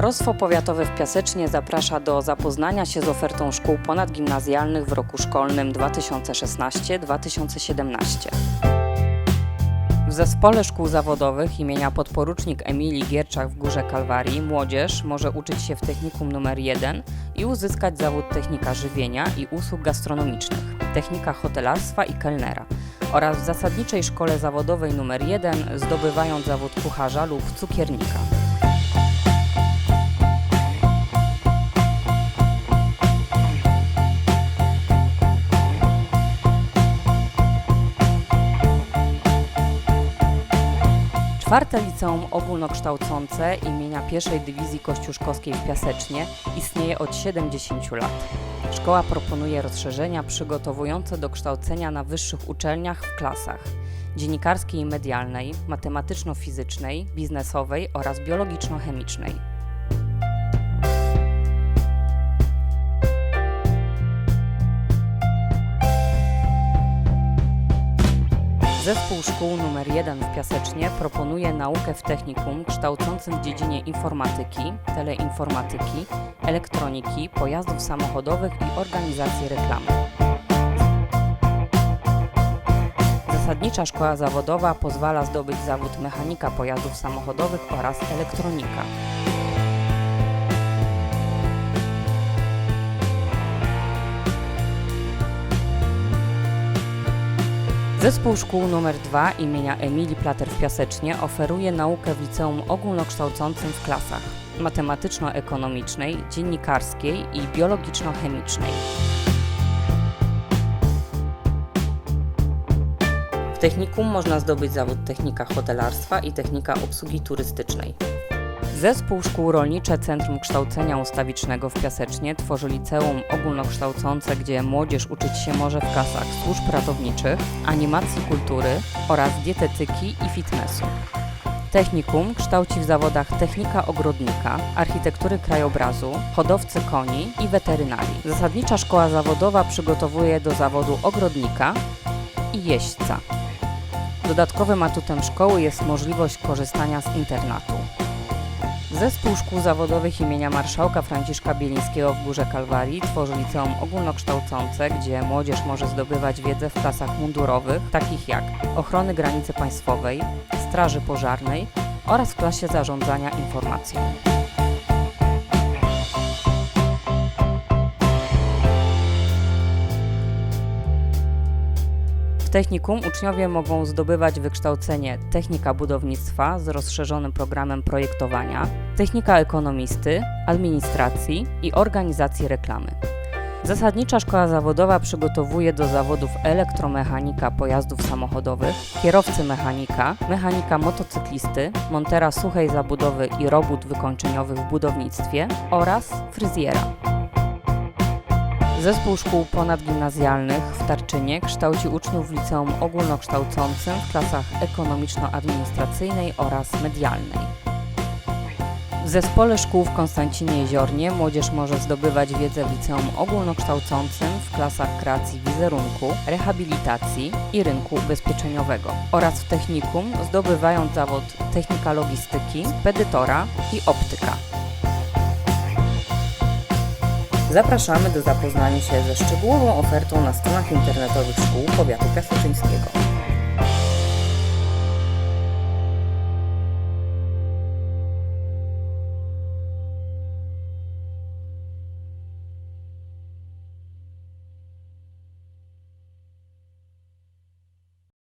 Starostwo Powiatowe w Piasecznie zaprasza do zapoznania się z ofertą szkół ponadgimnazjalnych w roku szkolnym 2016-2017. W Zespole Szkół Zawodowych imienia podporucznik Emilii Gierczak w Górze Kalwarii młodzież może uczyć się w technikum numer 1 i uzyskać zawód technika żywienia i usług gastronomicznych, technika hotelarstwa i kelnera oraz w zasadniczej szkole zawodowej numer 1 zdobywając zawód kucharza lub cukiernika. Czwarte liceum ogólnokształcące imienia pierwszej dywizji kościuszkowskiej w Piasecznie istnieje od 70 lat. Szkoła proponuje rozszerzenia przygotowujące do kształcenia na wyższych uczelniach w klasach dziennikarskiej i medialnej, matematyczno-fizycznej, biznesowej oraz biologiczno-chemicznej. Zespół Szkół nr 1 w Piasecznie proponuje naukę w technikum kształcącym w dziedzinie informatyki, teleinformatyki, elektroniki, pojazdów samochodowych i organizacji reklamy. Zasadnicza szkoła zawodowa pozwala zdobyć zawód mechanika pojazdów samochodowych oraz elektronika. Zespół Szkół nr 2 imienia Emilii Plater w Piasecznie oferuje naukę w liceum ogólnokształcącym w klasach matematyczno-ekonomicznej, dziennikarskiej i biologiczno-chemicznej. W technikum można zdobyć zawód technika hotelarstwa i technika obsługi turystycznej. Zespół Szkół Rolnicze Centrum Kształcenia Ustawicznego w Piasecznie tworzy liceum ogólnokształcące, gdzie młodzież uczyć się może w klasach służb ratowniczych, animacji kultury oraz dietetyki i fitnessu. Technikum kształci w zawodach technika ogrodnika, architektury krajobrazu, hodowcy koni i weterynarii. Zasadnicza szkoła zawodowa przygotowuje do zawodu ogrodnika i jeźdźca. Dodatkowym atutem szkoły jest możliwość korzystania z internatu. Zespół Szkół Zawodowych imienia Marszałka Franciszka Bielińskiego w Górze Kalwarii tworzy liceum ogólnokształcące, gdzie młodzież może zdobywać wiedzę w klasach mundurowych, takich jak ochrony granicy państwowej, straży pożarnej oraz w klasie zarządzania informacją. Technikum uczniowie mogą zdobywać wykształcenie technika budownictwa z rozszerzonym programem projektowania, technika ekonomisty, administracji i organizacji reklamy. Zasadnicza szkoła zawodowa przygotowuje do zawodów elektromechanika pojazdów samochodowych, kierowcy mechanika, mechanika motocyklisty, montera suchej zabudowy i robót wykończeniowych w budownictwie oraz fryzjera. Zespół szkół ponadgimnazjalnych w Tarczynie kształci uczniów w liceum ogólnokształcącym w klasach ekonomiczno-administracyjnej oraz medialnej. W zespole szkół w Konstancinie Jeziornie młodzież może zdobywać wiedzę w liceum ogólnokształcącym w klasach kreacji wizerunku, rehabilitacji i rynku ubezpieczeniowego oraz w technikum zdobywając zawód technika logistyki, spedytora i optyka. Zapraszamy do zapoznania się ze szczegółową ofertą na stronach internetowych szkół powiatu piaseczyńskiego.